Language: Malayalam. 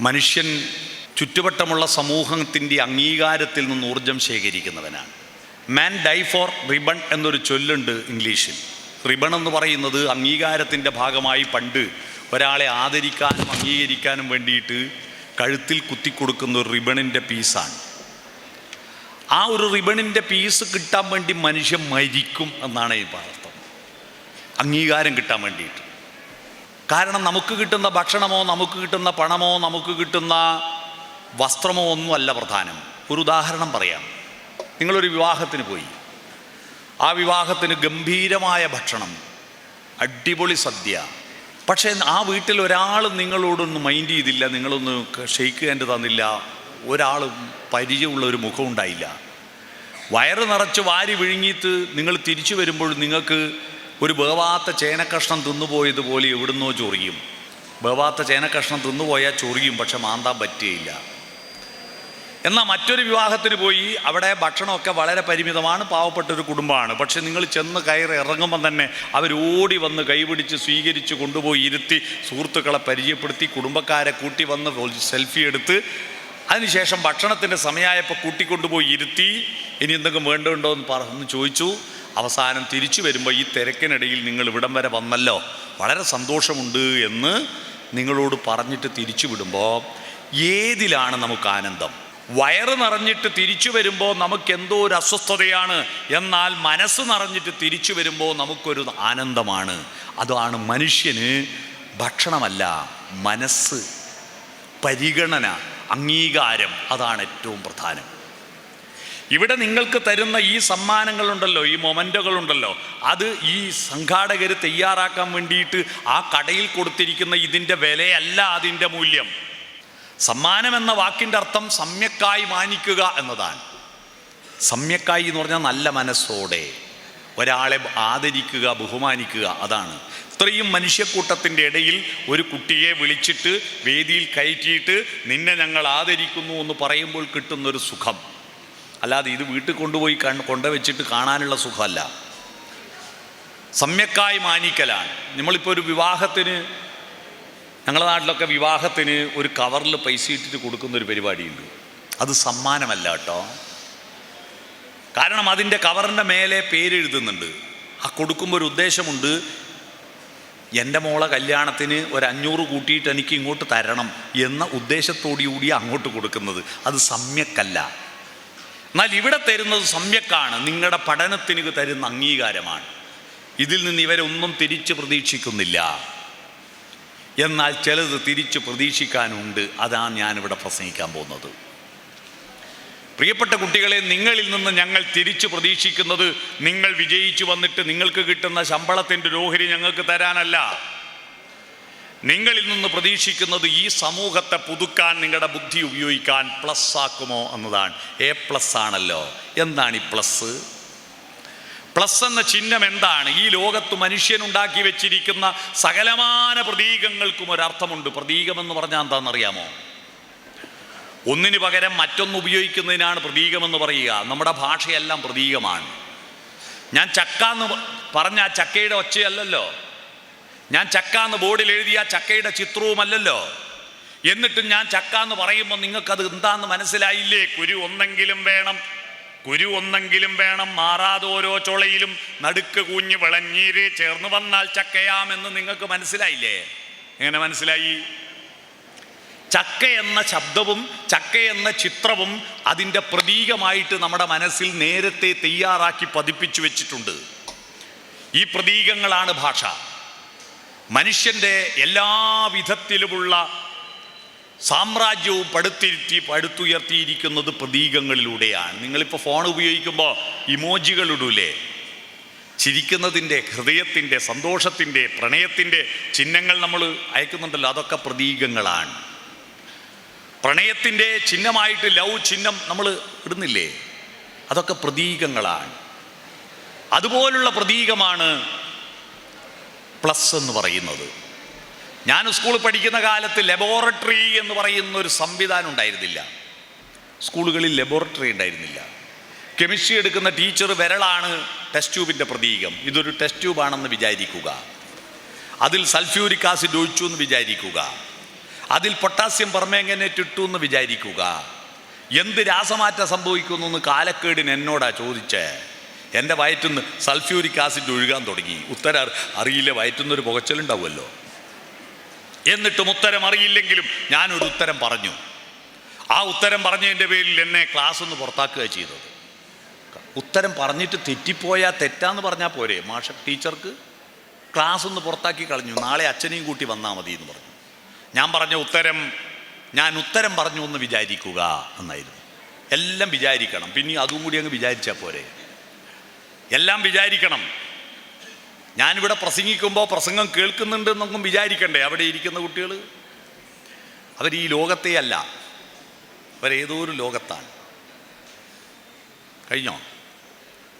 മനുഷ്യൻ ചുറ്റുവട്ടമുള്ള സമൂഹത്തിന്റെ അംഗീകാരത്തിൽ നിന്ന് ഊർജം ശേഖരിക്കുന്നവനാണ്. മാൻ ഡൈ ഫോർ റിബൺ എന്നൊരു ചൊല്ലുണ്ട് ഇംഗ്ലീഷിൽ. റിബൺ എന്ന് പറയുന്നത് അംഗീകാരത്തിന്റെ ഭാഗമായി പണ്ട് ഒരാളെ ആദരിക്കാനും അംഗീകരിക്കാനും വേണ്ടിയിട്ട് കഴുത്തിൽ കുത്തിക്കൊടുക്കുന്ന ഒരു റിബണിന്റെ പീസാണ്. ആ ഒരു റിബണിന്റെ പീസ് കിട്ടാൻ വേണ്ടി മനുഷ്യൻ മരിക്കും എന്നാണ് ഈ അർത്ഥം അംഗീകാരം കിട്ടാൻ വേണ്ടിയിട്ട്. കാരണം നമുക്ക് കിട്ടുന്ന ഭക്ഷണമോ നമുക്ക് കിട്ടുന്ന പണമോ നമുക്ക് കിട്ടുന്ന വസ്ത്രമോ ഒന്നുമല്ല പ്രധാനം. ഒരു ഉദാഹരണം പറയാം. നിങ്ങളൊരു വിവാഹത്തിന് പോയി. ആ വിവാഹത്തിന് ഗംഭീരമായ ഭക്ഷണം. അടിപൊളി സദ്യ. പക്ഷേ ആ വീട്ടിൽ ഒരാൾ നിങ്ങളോടൊന്നും മൈൻഡ് ചെയ്തില്ല നിങ്ങളൊന്ന് ഷെയ്ക്ക് ഹാൻഡ് തന്നില്ല ഒരാൾ പരിചയമുള്ള ഒരു മുഖം ഉണ്ടായില്ല. വയറ് നിറച്ച് വാരി വിഴുങ്ങിയിട്ട് നിങ്ങൾ തിരിച്ചു വരുമ്പോൾ നിങ്ങൾക്ക് ഒരു വേവാത്ത ചേനക്കഷ്ണം തിന്നുപോയതുപോലെ എവിടുന്നോ ചൊറിയും. വേവാത്ത ചേനക്കഷ്ണം തിന്നുപോയാൽ ചൊറിയും പക്ഷെ മാന്താൻ പറ്റുകയില്ല എന്നാൽ മറ്റൊരു വിവാഹത്തിന് പോയി അവിടെ ഭക്ഷണമൊക്കെ വളരെ പരിമിതമാണ് പാവപ്പെട്ട ഒരു കുടുംബമാണ്. പക്ഷെ നിങ്ങൾ ചെന്ന് കയറി ഇറങ്ങുമ്പം തന്നെ അവരോടി വന്ന് കൈപിടിച്ച് സ്വീകരിച്ച് കൊണ്ടുപോയി ഇരുത്തി സുഹൃത്തുക്കളെ പരിചയപ്പെടുത്തി കുടുംബക്കാരെ കൂട്ടി വന്ന് സെൽഫി എടുത്ത് അതിനുശേഷം ഭക്ഷണത്തിന്റെ സമയമായപ്പോൾ കൂട്ടിക്കൊണ്ടുപോയി ഇരുത്തി ഇനി എന്തെങ്കിലും വേണ്ടതുണ്ടോ? എന്ന് പറഞ്ഞ് ചോദിച്ചു. അവസാനം തിരിച്ചു വരുമ്പോൾ ഈ തിരക്കിനിടയിൽ നിങ്ങൾ ഇവിടം വരെ വന്നല്ലോ. വളരെ സന്തോഷമുണ്ട് എന്ന് നിങ്ങളോട് പറഞ്ഞിട്ട് തിരിച്ചു വിടുമ്പോൾ ഏതിലാണ് നമുക്ക് ആനന്ദം? വയറ് നിറഞ്ഞിട്ട് തിരിച്ചു വരുമ്പോൾ നമുക്ക് എന്തോ ഒരു അസ്വസ്ഥതയാണ്. എന്നാൽ മനസ്സ് നിറഞ്ഞിട്ട് തിരിച്ചു വരുമ്പോൾ നമുക്കൊരു ആനന്ദമാണ്. അതാണ് മനുഷ്യന് ഭക്ഷണമല്ല മനസ്സ് പരിഗണന അംഗീകാരം. അതാണ് ഏറ്റവും പ്രധാനം. ഇവിടെ നിങ്ങൾക്ക് തരുന്ന ഈ സമ്മാനങ്ങളുണ്ടല്ലോ ഈ മൊമെന്റുകളുണ്ടല്ലോ അത് ഈ സംഘാടകർ തയ്യാറാക്കാൻ വേണ്ടിയിട്ട് ആ കടയിൽ കൊടുത്തിരിക്കുന്ന ഇതിന്റെ വിലയല്ല അതിന്റെ മൂല്യം. സമ്മാനം എന്ന വാക്കിന്റെ അർത്ഥം സമ്യക്കായി മാനിക്കുക എന്നതാണ്. സമ്യക്കായി എന്ന് പറഞ്ഞാൽ നല്ല മനസ്സോടെ ഒരാളെ ആദരിക്കുക ബഹുമാനിക്കുക അതാണ്. ഇത്രയും മനുഷ്യക്കൂട്ടത്തിന്റെ ഇടയിൽ ഒരു കുട്ടിയെ വിളിച്ചിട്ട് വേദിയിൽ കയറ്റിയിട്ട് നിന്നെ ഞങ്ങൾ ആദരിക്കുന്നു എന്ന് പറയുമ്പോൾ കിട്ടുന്നൊരു സുഖം. അല്ലാതെ ഇത് വീട്ടിൽ കൊണ്ടുപോയി കണ്ട് കൊണ്ടുവച്ചിട്ട് കാണാനുള്ള സുഖമല്ല. സമ്യക്കായി മാനിക്കലാണ്. നമ്മളിപ്പോൾ ഒരു വിവാഹത്തിന് ഞങ്ങളുടെ നാട്ടിലൊക്കെ വിവാഹത്തിന് ഒരു കവറിൽ പൈസ ഇട്ടിട്ട് കൊടുക്കുന്ന ഒരു പരിപാടിയുണ്ട്. അത് സമ്മാനമല്ല കേട്ടോ. കാരണം അതിന്റെ കവറിന്റെ മേലെ പേരെഴുതുന്നുണ്ട്. ആ കൊടുക്കുമ്പോൾ ഒരു ഉദ്ദേശമുണ്ട് എന്റെ മോളെ കല്യാണത്തിന് ഒരു അഞ്ഞൂറ് കൂട്ടിയിട്ട് എനിക്ക് ഇങ്ങോട്ട് തരണം എന്ന ഉദ്ദേശത്തോടു കൂടി അങ്ങോട്ട് കൊടുക്കുന്നത്. അത് സമ്യക്കല്ല. എന്നാൽ ഇവിടെ തരുന്നത് സമ്യക്കാണ്. നിങ്ങളുടെ പഠനത്തിന് തരുന്ന അംഗീകാരമാണ്. ഇതിൽ നിന്ന് ഇവരൊന്നും തിരിച്ചു പ്രതീക്ഷിക്കുന്നില്ല. എന്നാൽ ചിലത് തിരിച്ച് പ്രതീക്ഷിക്കാനുണ്ട്. അതാണ് ഞാനിവിടെ പ്രസംഗിക്കാൻ പോകുന്നത്. പ്രിയപ്പെട്ട കുട്ടികളെ നിങ്ങളിൽ നിന്ന് ഞങ്ങൾ തിരിച്ചു പ്രതീക്ഷിക്കുന്നത് നിങ്ങൾ വിജയിച്ചു വന്നിട്ട് നിങ്ങൾക്ക് കിട്ടുന്ന ശമ്പളത്തിന്റെ ഓഹരി ഞങ്ങൾക്ക് തരാനല്ല. നിങ്ങളിൽ നിന്ന് പ്രതീക്ഷിക്കുന്നത് ഈ സമൂഹത്തെ പുതുക്കാൻ നിങ്ങളുടെ ബുദ്ധി ഉപയോഗിക്കാൻ പ്ലസ് ആക്കുമോ എന്നതാണ്. എ പ്ലസ് ആണല്ലോ. എന്താണ് ഈ പ്ലസ് പ്ലസ് എന്ന ചിഹ്നം എന്താണ്? ഈ ലോകത്ത് മനുഷ്യനുണ്ടാക്കി വെച്ചിരിക്കുന്ന സകലമാന പ്രതീകങ്ങൾക്കും ഒരർത്ഥമുണ്ട്. പ്രതീകമെന്ന് പറഞ്ഞാൽ എന്താണെന്നറിയാമോ? ഒന്നിനു പകരം മറ്റൊന്ന് ഉപയോഗിക്കുന്നതിനാണ് പ്രതീകമെന്ന് പറയുക. നമ്മുടെ ഭാഷയെല്ലാം പ്രതീകമാണ്. ഞാൻ ചക്ക എന്ന് പറഞ്ഞ ആ ചക്കയുടെ ഒച്ചയല്ലല്ലോ. ഞാൻ ചക്ക എന്ന് ബോർഡിൽ എഴുതിയ ചക്കയുടെ ചിത്രവുമല്ലല്ലോ. എന്നിട്ടും ഞാൻ ചക്ക എന്ന് പറയുമ്പോൾ നിങ്ങൾക്കത് എന്താന്ന് മനസ്സിലായില്ലേ? കുരു ഒന്നെങ്കിലും വേണം കുരു ഒന്നെങ്കിലും വേണം. മാറാതെ ഓരോ ചുളയിലും നടുക്ക് കൂഞ്ഞ് വിളഞ്ഞീര് ചേർന്ന് വന്നാൽ ചക്കയാമെന്ന് നിങ്ങൾക്ക് മനസ്സിലായില്ലേ? എങ്ങനെ മനസ്സിലായി? ചക്ക എന്ന ശബ്ദവും ചക്ക എന്ന ചിത്രവും അതിന്റെ പ്രതീകമായിട്ട് നമ്മുടെ മനസ്സിൽ നേരത്തെ തയ്യാറാക്കി പതിപ്പിച്ചു വെച്ചിട്ടുണ്ട്. ഈ പ്രതീകങ്ങളാണ് ഭാഷ. മനുഷ്യന്റെ എല്ലാ വിധത്തിലുമുള്ള സാമ്രാജ്യവും പടുത്തിരുത്തി പടുത്തുയർത്തിയിരിക്കുന്നത് പ്രതീകങ്ങളിലൂടെയാണ്. നിങ്ങളിപ്പോൾ ഫോൺ ഉപയോഗിക്കുമ്പോൾ ഇമോജികൾ ഇടൂലേ? ചിരിക്കുന്നതിന്റെ ഹൃദയത്തിന്റെ സന്തോഷത്തിന്റെ പ്രണയത്തിന്റെ ചിഹ്നങ്ങൾ നമ്മൾ അയക്കുന്നുണ്ടല്ലോ. അതൊക്കെ പ്രതീകങ്ങളാണ്. പ്രണയത്തിന്റെ ചിഹ്നമായിട്ട് ലവ് ചിഹ്നം നമ്മൾ ഇടുന്നില്ലേ? അതൊക്കെ പ്രതീകങ്ങളാണ്. അതുപോലുള്ള പ്രതീകമാണ് പ്ലസ് എന്ന് പറയുന്നത്. ഞാൻ സ്കൂളിൽ പഠിക്കുന്ന കാലത്ത് ലബോറട്ടറി എന്ന് പറയുന്ന ഒരു സംവിധാനം ഉണ്ടായിരുന്നില്ല. സ്കൂളുകളിൽ ലബോറട്ടറി ഉണ്ടായിരുന്നില്ല. കെമിസ്ട്രി എടുക്കുന്ന ടീച്ചർ വിരളാണ് ടെസ്റ്റ് ട്യൂബിന്റെ പ്രതീകം. ഇതൊരു ടെസ്റ്റ് ട്യൂബാണെന്ന് വിചാരിക്കുക. അതിൽ സൾഫ്യൂരിക് ആസിഡ് ഒഴിച്ചു എന്ന് വിചാരിക്കുക. അതിൽ പൊട്ടാസ്യം പെർമേങ്ങനേറ്റ് ഇട്ടു എന്ന് വിചാരിക്കുക. എന്ത് രാസമാറ്റം സംഭവിക്കുന്നു എന്ന് കാലക്കേടിന് എന്നോടാ ചോദിച്ചേ? എന്റെ വയറ്റുനിന്ന് സൾഫ്യൂരിക് ആസിഡ് ഒഴുകാൻ തുടങ്ങി. ഉത്തരം അറിയില്ല അറിയില്ല നിന്നൊരു പുകച്ചലുണ്ടാവുമല്ലോ. എന്നിട്ടും ഉത്തരം അറിയില്ലെങ്കിലും ഞാനൊരു ഉത്തരം പറഞ്ഞു. ആ ഉത്തരം പറഞ്ഞതിന്റെ പേരിൽ എന്നെ ക്ലാസ് ഒന്ന് പുറത്താക്കുക ചെയ്തത്. ഉത്തരം പറഞ്ഞിട്ട് തെറ്റിപ്പോയാൽ തെറ്റാന്ന് പറഞ്ഞാൽ പോരെ മാഷ ടീച്ചർക്ക്? ക്ലാസ് ഒന്ന് പുറത്താക്കി കളഞ്ഞു. നാളെ അച്ഛനെയും കൂട്ടി വന്നാൽ മതി എന്ന് പറഞ്ഞു. ഞാൻ പറഞ്ഞ ഉത്തരം ഞാൻ ഉത്തരം പറഞ്ഞു എന്ന് വിചാരിക്കുക എന്നായിരുന്നു. എല്ലാം വിചാരിക്കണം. പിന്നെ അതും കൂടി അങ്ങ് വിചാരിച്ചാൽ പോരെ. എല്ലാം വിചാരിക്കണം. ഞാനിവിടെ പ്രസംഗിക്കുമ്പോൾ പ്രസംഗം കേൾക്കുന്നുണ്ട് എന്നൊന്നും വിചാരിക്കണ്ടേ? അവിടെ ഇരിക്കുന്ന കുട്ടികൾ അവർ ഈ ലോകത്തെ അല്ല അവരേതോ ഒരു ലോകത്താണ്. കഴിഞ്ഞോ?